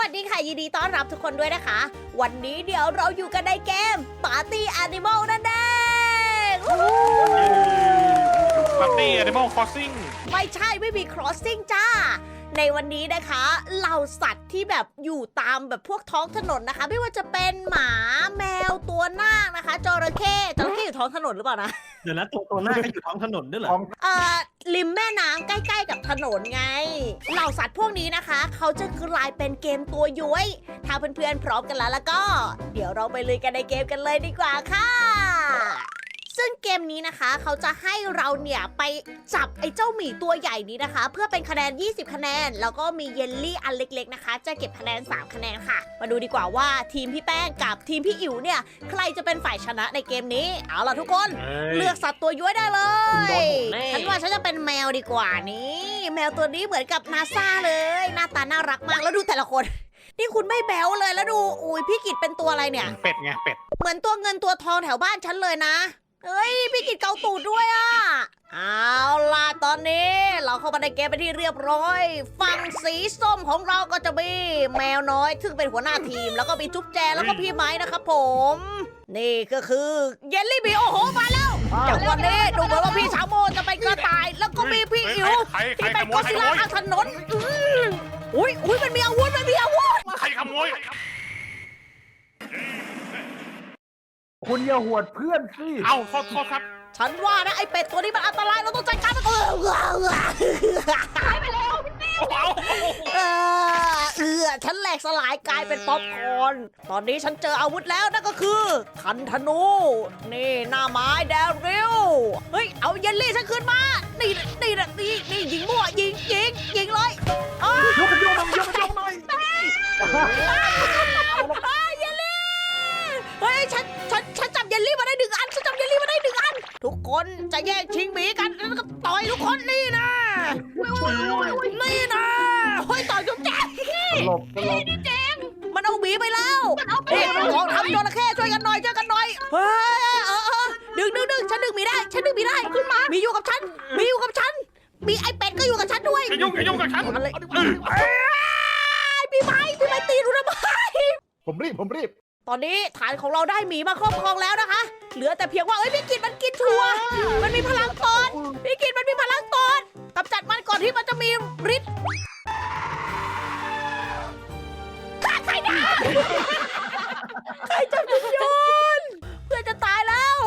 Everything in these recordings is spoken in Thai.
วัสดีค่ะ ยินดีต้อนรับทุกคนด้วยนะคะ วันนี้เดี๋ยวเราอยู่กันในเกม Party Animal นั่นเองวู้ฮู้ปาร์ตี้แอนิมอลคอสซิ่งไม่ใช่ไม่มี crossing จ้า ในวันนี้นะคะเหล่าสัตว์ที่แบบอยู่ตามแบบพวกท้องถนนนะคะ ไม่ว่าจะเป็นหมาแมวตัวนาคนะคะจระเข้จระเข้อยู่ท้องถนนหรือเปล่านะ เดี๋ยวนะตัวตัวหน้าก็อยู่ท้องถนนด้วยเหรอ เอ่อริมแม่น้ำใกล้ ๆ กับถนนไง เหล่าสัตว์พวกนี้นะคะ เขาจะกลายเป็นเกมตัวย้วยถ้าเพื่อนๆพร้อมกันแล้วแล้วก็ เดี๋ยวเราไปลุยกันในเกมกันเลยดีกว่าค่ะ ซึ่งเกมนี้นะคะ เขาจะให้เราเนี่ยไปจับไอ้เจ้าหมีตัวใหญ่นี้นะคะ เพื่อเป็นคะแนน 20 คะแนน แล้วก็มีเยลลี่อันเล็ก ๆนะคะ จะเก็บคะแนน 3 คะแนนค่ะ มาดูดีกว่าว่าทีมพี่แป้งกับทีมพี่อิ๋วเนี่ย ใครจะเป็นฝ่ายชนะในเกมนี้ เอาล่ะทุกคน เลือกสัตว์ตัวย้วยได้เลคุณโดยนผมแน่ ฉันว่าฉันจะเป็นแมวดีกว่านี่แมวตัวนี้เหมือนกับนาซาเลย หน้าตาน่ารักมากแล้วดูแต่ละคน นี่คุณไม่แบ๊วเลยแล้วดู อุ้ยพี่กิจเป็นตัวอะไรเนี่ย เป็ดไงเป็ด เหมือนตัวเงินตัวทองแถวบ้านฉันเลยนะ เฮ้ยพี่กิจเกาตูดด้วยอะ เอาล่ะตอนนี้เราเข้ามาในเกมไปนที่เรียบร้อย ฝั่งสีส้มของเราก็จะมีแมวน้อย ซึ่งเป็นหัวหน้าทีม แล้วก็มีจุ๊บแจแล้วก็พี่ไม้นะครับผม นี่ก็คือเยลลี่บีโอ้โหมาแล้วอย่างวันนี้ดูเหมือนว่าพี่ชาโมจะเป็นกระต่าย แล้วก็มีพี่อิ๋วใครใครที่เป็นขโมก็ยใครซิขล่าโมยทางถนนอื้ออุ้ยอุ้ยมันมีอาวุธมันมีอาวุธ ใครขโมย คุณอย่าหวดเพื่อนสิเอ้าโทษโทษครับฉันว่านะไอเป็ดตัวนี้มันอันตรายเราต้องจัดการมันเออเออเออโอ้โหเออเออฉันแหลกสลายกลายเป็นป๊อปคอร์นตอนนี้ฉันเจออาวุธแล้วนั่นก็คือคันธนู นี่หน้าไม้แดริลเฮ้ยเอาเยลลี่ฉันขึ้นมานี่นี่นะนี่นี่ยิงมั่วยิงยิงยิงเลยอ้ายกมันยกมันยกมันยกหน่อย คนจะแย่งชิงหมีกันแล้วก็ต่อยทุกคนนี่นะนี่นะเฮ้ยต่อยจุ๊บแจ๊กตลบตลบมันเอาหมีไปแล้วนี่กองทัพจระเข้ช่วยกันหน่อยช่วยกันหน่อยเฮ้ยเออเออดึงดึงดึงฉันดึงหมีได้ ฉันดึงหมีได้ขึ้นมาหมีอยู่กับฉันหมีอยู่กับฉันหมีไอเป็ดก็อยู่กับฉันด้วยอย่ายุ่งอย่ายุ่งกับฉันมันเลยเออเอ้ยพี่ไม้พี่ไม้ตีรู้ทำไมผมรีบผมรีบ ตอนนี้ฐานของเราได้หมีมาครอบครองแล้วนะคะ เหลือแต่เพียงว่าเอ้ยพี่กินมันกินชัวร์มันมีพลังตอนพี่กินมันมีพลังตอนกำจัดมันก่อนที่มันจะมีฤทธิ์ฆ่าใครนะใครจะเป็นโยนเพื่อนจะตายแล้ว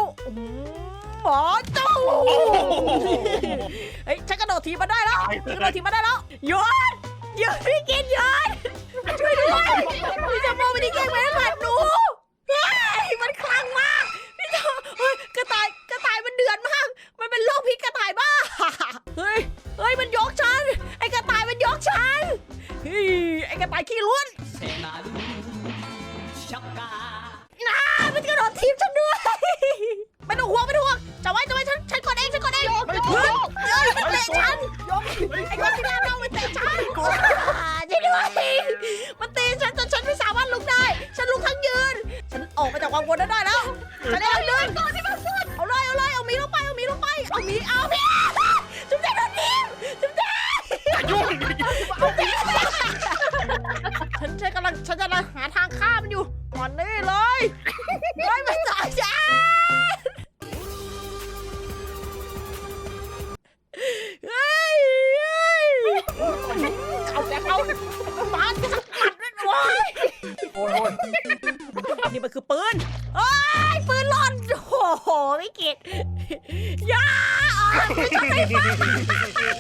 หมอเจ้าเฮ้ยฉันกระโดดทีมาได้แล้วกระโดดทีมาได้แล้วโยนโยนพี่กินโยนช่วยด้วยพี่จะมองไปที่แกล้งแม่หลัด ขี้ล้วนน้าำลังฉันหาทางข้ามอยู่มันนี่เลยเฮ้ยมันต่อยฉันเฮ้ยเฮ้ยเอาแต่เอาปาดจะปัดด้วยว้ายโอ้ยโอ้ยนี่มันคือปืนเอ้ยปืนหล่นโอ้โหไม่กิดอย่าไม่ชอบไฟฟ้า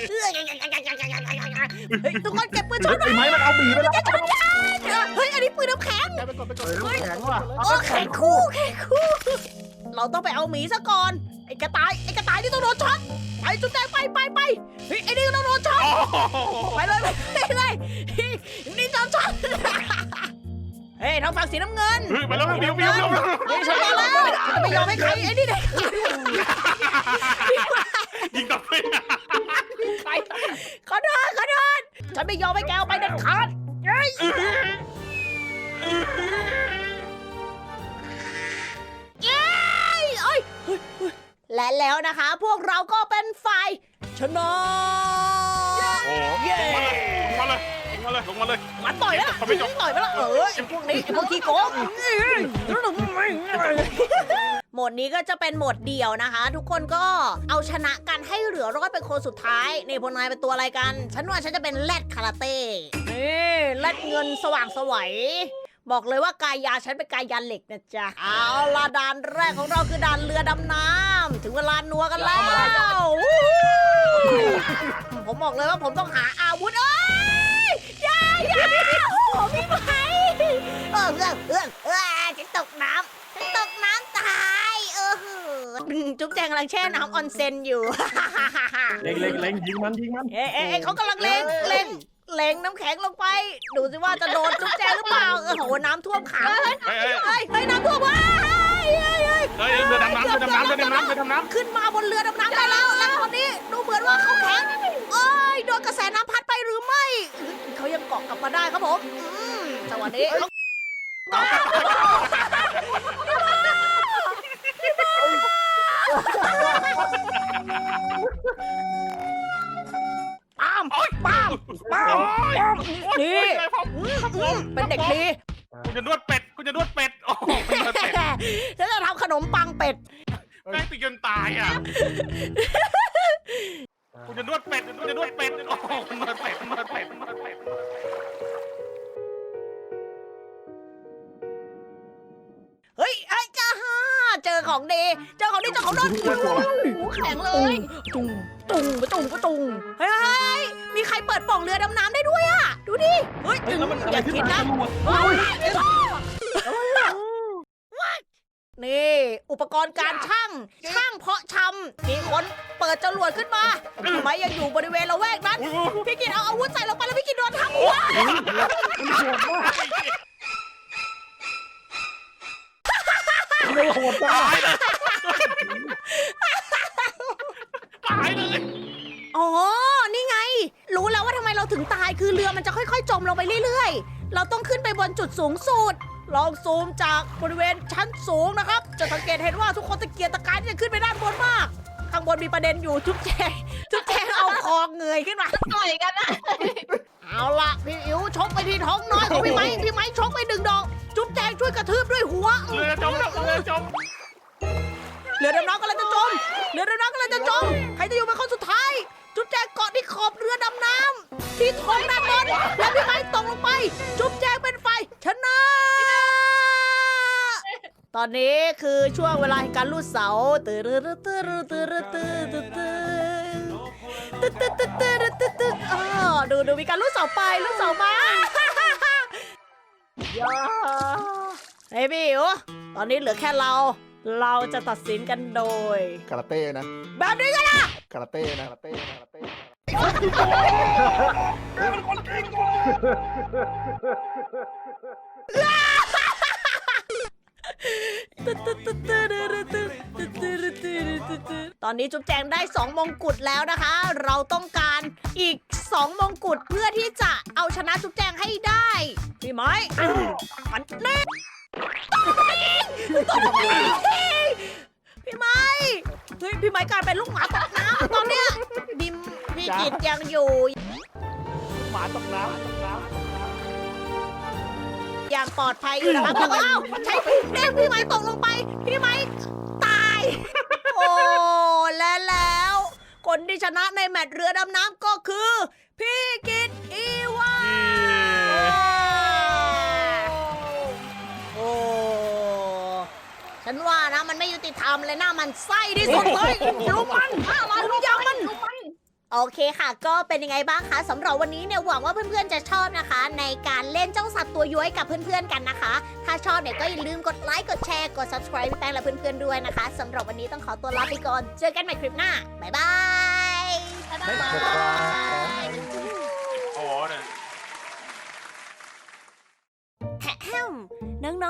เฮ้ยทุกคนเก็บปืนช็อตไอ้ไม้มันเอาหมีไปแล้ว เฮ้ยอันนี้ปืนน้ำแข็งเฮ้ยน้ำแข็งว่ะโอ้แข็งคู่แข็งคู่ เราต้องไปเอาหมีซะก่อน ไอ้กระต่าย ไอ้กระต่ายนี่ต้องโดนช็อต ไปจุดแดงไปไปไปเฮ้ยไอ้นี่ก็ต้องโดนช็อตโอ้โหไปเลยไปเลยนี่จอมช็อต เฮ้ยทางฝั่งสีน้ำเงินเฮ้ยมาแล้วบิวบิวบิวนี่ฉันมาแล้วฉันจะไม่ยอมให้ใครไอ้นี่เด็กยิงตัดเพื่อนไปขอโทษขอโทษฉันไม่ยอมให้แกเอาไปเด็ดขาดเฮ้ย เย้ยเอ้ยเฮ้ยเฮ้ยและแล้วนะคะ พวกเราก็เป็นฝ่ายชนะ โอ้โหมาเลยมาเลยมาเลยเลยลงมาเลยมันต่อยแล้วเขาไม่จบต่อยไปแล้วเออไอ้พวกนี้ไอ้พวกขี้โกงโหมดนี้ก็จะเป็นโหมดเดี่ยวนะคะ ทุกคนก็เอาชนะกันให้เหลือรอดเป็นคนสุดท้ายนี่พวกนายเป็นตัวอะไรกัน ฉันว่าฉันจะเป็นแรดคาราเต้นี่แรดเงินสว่างไสวัย บอกเลยว่ากายยาฉันเป็นกายยาเหล็กนะจ๊ะ เอาละด่านแรกของเราคือด่านเรือดำน้ำถึงเวลานัวกันแล้ววู้ฮู้ผมบอกเลยว่าผมต้องหาอาวุธเอ้ยอย่าอย่าโอ้โหพี่ไหมเออเออเออเออฉันตกน้ำฉันตกน้ำตายเออจุ๊บแจงกำลังแช่น้ำออนเซนอยู่ เล็งเล็งเล็งยิงมันยิงมัน เอ๊ะเอ๊ะเอ๊ะเขากำลังเล็งเล็ง เล็งน้ำแข็งลงไป ดูสิว่าจะโดนจุ๊บแจงหรือเปล่าเออโหน้ำท่วมขังเฮ้ยเฮ้ยเฮ้ยเฮ้ยน้ำท่วมว้ายเฮ้ยเฮ้ยเฮ้ยเรือดำน้ำเรือดำน้ำเรือดำน้ำเรือดำน้ขึ้นมาบนเรือดำน้ำได้แล้วแล้วตอนนี้ดูเหมือนว่าเขาแข็งเอ้ยโดนกระแสน้ำพัดไปหรือไม่เขายังเกาะกลับมาได้ครับผมอืมสวัสดีปามำโอ๊ยปามปามโอ๊ยปามนี่โอ๊ยผมอืมอืมเป็นเด็กดีคุณจะนวดเป็ดคุณจะนวดเป็ด โอ้โหเป็นนวดเป็ดฉันจะทำขนมปังเป็ด แม่งตีจนตายอะคุณจะนวดเป็ดคุณจะนวดเป็ด โอ้โหนวดเป็ดนวดเป็ดน เจอของดีเจอของโดนโอ้โหแข็งเลย ตุงตุงตุงตุงเฮ้ยเฮ้ยมีใครเปิดปล่องเรือดำน้ำได้ด้วยอะ ดูดิ เฮ้ยเฮ้ยแล้วมันอะอไรย่าขึ้นคิดมานะจรวดเฮ้ยนี่ อุปกรณ์การช่าง ช่างเพาะชำมีคนเปิดจรวดขึ้นมาทำไมยังอยู่บริเวณละแวกนั้นอุ๊ยอุ๊ยพี่กินเอาอาวุธใส่ลงไปแล้วพี่กินโดนทับหัวไม่โหดจ้าตายเลย อ๋อ นี่ไง รู้แล้วว่าทำไมเราถึงตายคือเรือมันจะค่อยๆ จมลงไปเรื่อยๆ เราต้องขึ้นไปบนจุดสูงสุด ลองซูมจากบริเวณชั้นสูงนะครับ จะสังเกตเห็นว่าทุกคนตะเกียกตะกายที่จะขึ้นไปด้านบนมาก ข้างบนมีประเด็นอยู่จุ๊บแจงจุ๊บแจงเอาคอเงยขึ้นมา ต่อยกันนะเอาล่ะพี่อิ๋วชกไปที่ท้องน้อยของพี่ไม้พี่ไม้ชกไปหนึ่งดอกจุ๊บแจงช่วยกระทืบด้วยหัว เรือจมแล้วเรือจมเรือดำน้ำกำลังจะจม เรือดำน้ำกำลังจะจม ใครจะอยู่เป็นคนสุดท้าย จุ๊บแจงเกาะที่ขอบเรือดำน้ำที่ท้องด้านบนแล้วพี่ไม้ตกลงไป จุ๊บแจงเป็นไฟชนะ ตอนนี้คือช่วงเวลาแห่งการลูดเสาตื่นตื่นตื่นตื่นตื่นตื่นตื่นตื่นตื่นตื่นตื่นตื่นอ๋อดูดูมีการลูดเสาไปลูดเสามาย่าเฮ้ยพี่อิ๋วตอนนี้เหลือแค่เรา เราจะตัดสินกันโดย คาราเต้นะแบบนี้กันนะคาราเต้นะคาราเต้นะคาราเต้นะตอนนี้จุ๊บแจงได้ 2 มงกุฎแล้วนะคะ เราต้องการอีก 2 มงกุฎเพื่อที่จะเอาชนะจุ๊บแจงให้ได้ พี่ไม้อันนี้ พี่ไม้เฮ้ยพี่ไม้กลายเป็นลูกหมาตกน้ำตอนเนี้ยบิมพี่กิจยังอยู่ หมาตกน้ำตกน้อย่างปลอดภัยอยู่นะครับแต่ว่าเอ้าใช้ถุงเด้งพี่ไม้ตกลงไป พี่ไม้ตาย โอ้และแล้ว คนที่ชนะในแมตช์เรือดำน้ำก็คือ พี่กิต ฉันว่านะมันไม่ยุติธรรมเลยนะมันไส้ที่สุดเลยลุมมันลุมยำมัน โอเคค่ะ ก็เป็นยังไงบ้างคะสำหรับวันนี้เนี่ยหวังว่าเพื่อนๆจะชอบนะคะ ในการเล่นเจ้าสัตว์ตัวย้วยกับเพื่อนๆกันนะคะ ถ้าชอบเนี่ยก็อย่าลืมกดไลค์กดแชร์กด subscribe พี่แป้งและเพื่อนๆด้วยนะคะสำหรับวันนี้ต้องขอตัวลาไปก่อนเจอกันใหม่คลิปหน้าบ๊ายบายบ๊ายไม่บาย